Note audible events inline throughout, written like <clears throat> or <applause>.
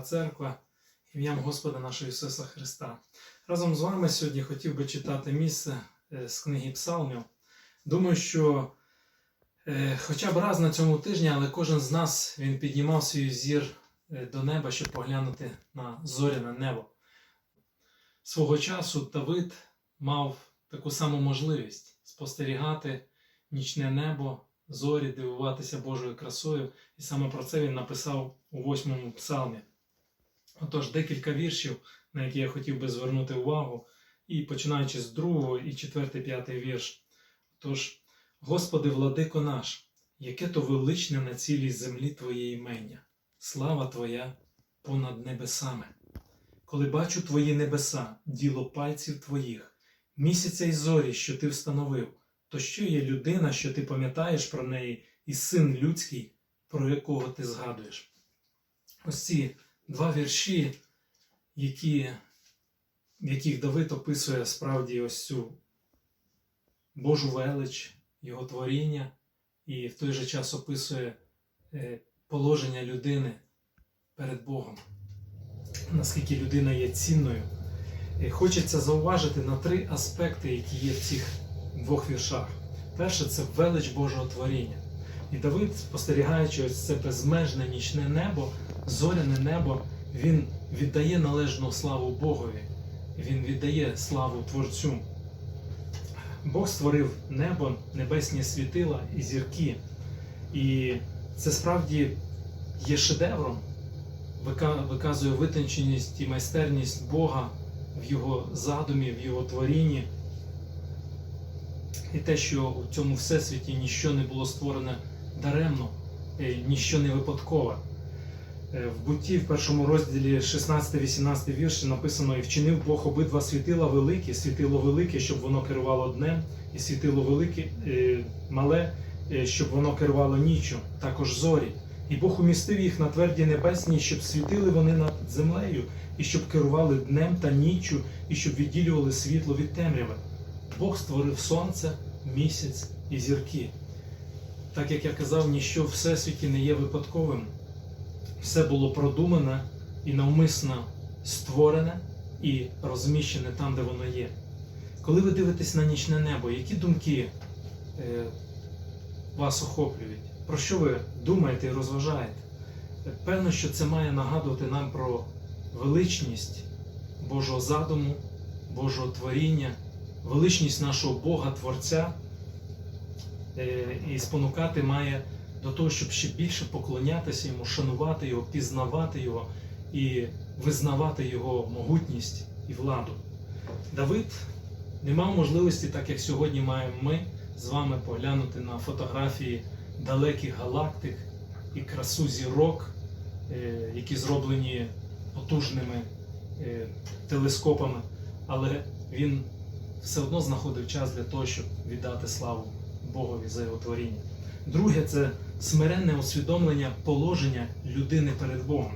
Церква, ім'ям Господа нашого Ісуса Христа. Разом з вами сьогодні хотів би читати місце е, з книги Псалмів. Думаю, що е, хоча б раз на цьому тижні, але кожен з нас він піднімав свій зір е, до неба, щоб поглянути на зоряне небо. Свого часу Давид мав таку саму можливість спостерігати нічне небо, зорі, дивуватися Божою красою, і саме про це він написав у восьмому псалмі. Отож, декілька віршів, на які я хотів би звернути увагу, і починаючи з другого і четвертий, п'ятий вірш. Тож, Господи, владико наш, яке то величне на цілій землі Твоє імення, слава Твоя понад небесами. Коли бачу Твої небеса, діло пальців Твоїх, місяця й зорі, що Ти встановив, то що є людина, що ти пам'ятаєш про неї, і син людський, про якого ти згадуєш? Ось ці два вірші, які, в яких Давид описує справді ось цю Божу велич, його творіння, і в той же час описує е, положення людини перед Богом, наскільки людина є цінною. Е, Хочеться зауважити на три аспекти, які є в цих двох віршах. Перше це велич Божого творіння. І Давид, спостерігаючи ось це безмежне нічне небо, зоряне небо, він віддає належну славу Богові. Він віддає славу Творцю. Бог створив небо, небесні світила і зірки. І це справді є шедевром, виказує витонченість і майстерність Бога в його задумі, в його творінні. І те, що у цьому всесвіті ніщо не було створене даремно, е, ніщо не випадкове. Е, В бутті в першому розділі 16-18 вірші написано: І вчинив Бог обидва світила великі, світило велике, щоб воно керувало днем, і світило велике, е, мале, е, щоб воно керувало ніччю, також зорі. І Бог умістив їх на тверді небесній, щоб світили вони над землею, і щоб керували днем та ніччю, і щоб відділювали світло від темряви. Бог створив сонце, місяць і зірки. Так як я казав, ніщо в всесвіті не є випадковим. Все було продумане і навмисно створене і розміщене там, де воно є. Коли ви дивитесь на нічне небо, які думки е, вас охоплюють? Про що ви думаєте і розважаєте? Певно, що це має нагадувати нам про величність Божого задуму, Божого творіння, величність нашого Бога Творця е, і спонукати має до того, щоб ще більше поклонятися йому, шанувати його, пізнавати його і визнавати його могутність і владу. Давид не мав можливості, так як сьогодні маємо ми з вами поглянути на фотографії далеких галактик і красу зірок, е, які зроблені потужними е, телескопами, але він все одно знаходив час для того, щоб віддати славу Богові за його творіння. Друге це смиренне усвідомлення положення людини перед Богом.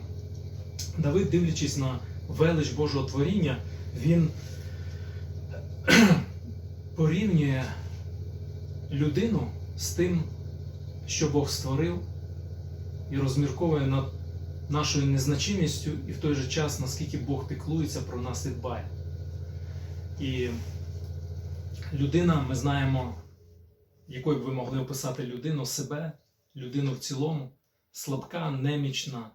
Давид, дивлячись на велич Божого творіння, він <clears throat> порівнює людину з тим, що Бог створив, і розмірковує над нашою незначимістю і в той же час, наскільки Бог піклується про нас і дбає. І людина, ми знаємо, якою б ви могли описати людину, себе, людину в цілому, слабка, немічна,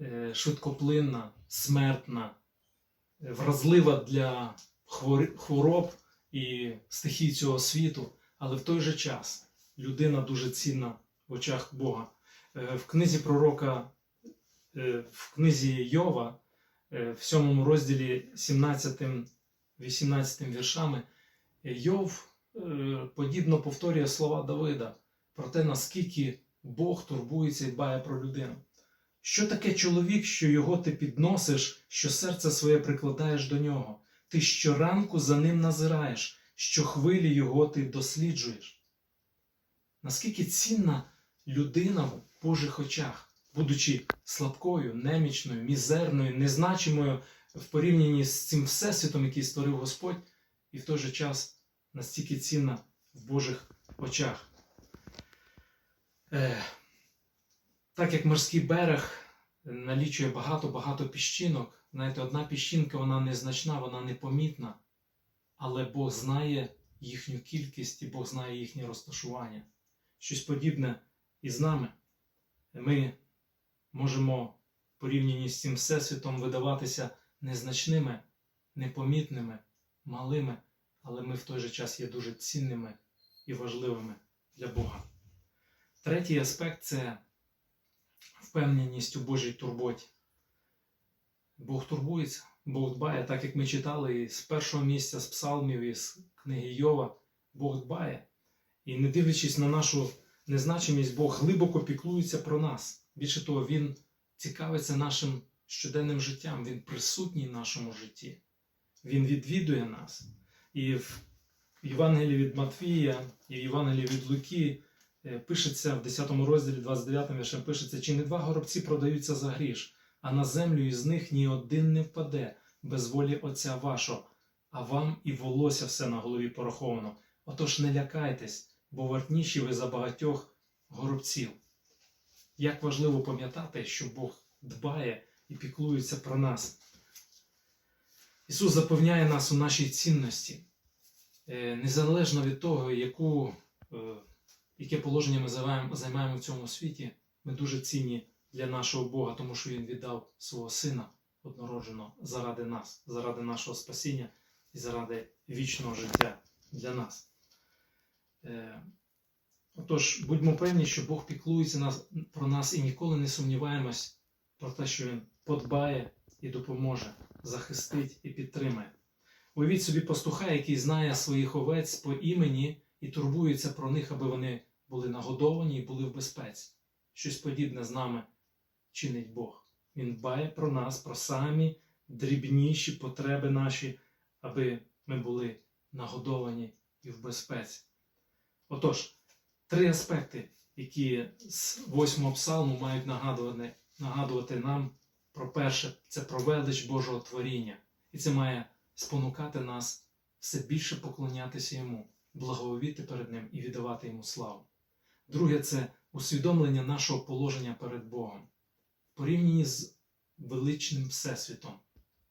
е, швидкоплинна, смертна, е, вразлива для хвороб і стихій цього світу, але в той же час людина дуже цінна в очах Бога. Е, В книзі пророка, в книзі Йова, в сьомому розділі 17-18 віршами, е, Йов подібно повторює слова Давида про те, наскільки Бог турбується і дбає про людину. Що таке чоловік, що його ти підносиш, що серце своє прикладаєш до нього? Ти щоранку за ним назираєш, що хвилі його ти досліджуєш. Наскільки цінна людина в Божих очах, будучи слабкою, немічною, мізерною, незначимою в порівнянні з цим всесвітом, який створив Господь, і в той же час настільки цінна в Божих очах. Е, так як морський берег налічує багато-багато піщинок. Знаєте, одна піщинка вона незначна, вона непомітна, але Бог знає їхню кількість і Бог знає їхнє розташування. Щось подібне і з нами. Ми можемо в порівнянні з цим всесвітом видаватися незначними, непомітними, малими, але ми в той же час є дуже цінними і важливими для Бога. Третій аспект це впевненість у Божій турботі. Бог турбується, Бог дбає, так як ми читали і з першого місця, з псалмів, і з книги Йова, Бог дбає. І не дивлячись на нашу незначимість, Бог глибоко піклується про нас. Більше того, Він цікавиться нашим щоденним життям, Він присутній в нашому житті. Він відвідує нас. І в Євангелії від Матвія і в Євангелії від Луки е, пишеться в 10 розділі, 29 віршем пишеться, чи не два горобці продаються за гріш, а на землю із них ні один не впаде без волі Отця вашого, а вам і волосся все на голові пораховано. Отож не лякайтесь, бо вартніші ви за багатьох горобців. Як важливо пам'ятати, що Бог дбає і піклується про нас. Ісус запевняє нас у нашій цінності, Е, незалежно від того, яку, е, яке положення ми займаємо, в цьому світі, ми дуже цінні для нашого Бога, тому що Він віддав свого Сина однородженого заради нас, заради нашого спасіння і заради вічного життя для нас. Е, Отож, будьмо певні, що Бог піклується про нас і ніколи не сумніваємось про те, що Він подбає і допоможе, захистить і підтримає. Уявіть собі пастуха, який знає своїх овець по імені і турбується про них, аби вони були нагодовані і були в безпеці. Щось подібне з нами чинить Бог. Він дбає про нас, про самі дрібніші потреби наші, аби ми були нагодовані і в безпеці. Отож, три аспекти, які з восьмого псалму мають нагадувати, нагадувати нам про перше, це про велич Божого творіння. І це має спонукати нас все більше поклонятися йому, благовіти перед Ним і віддавати йому славу. Друге це усвідомлення нашого положення перед Богом, в порівнянні з величним Всесвітом,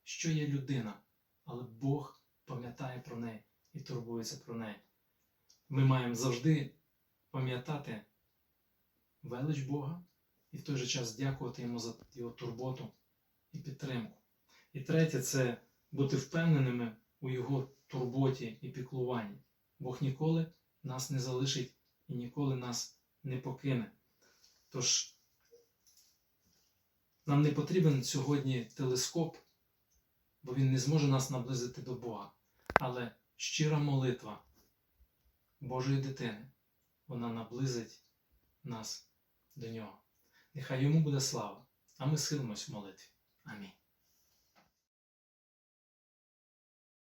що є людина, але Бог пам'ятає про неї і турбується про неї. Ми маємо завжди пам'ятати велич Бога і в той же час дякувати йому за його турботу і підтримку. І третє це бути впевненими у Його турботі і піклуванні. Бог ніколи нас не залишить і ніколи нас не покине. Тож нам не потрібен сьогодні телескоп, бо він не зможе нас наблизити до Бога. Але щира молитва Божої дитини, вона наблизить нас до нього. Нехай йому буде слава, а ми силимось в молитві. Амінь.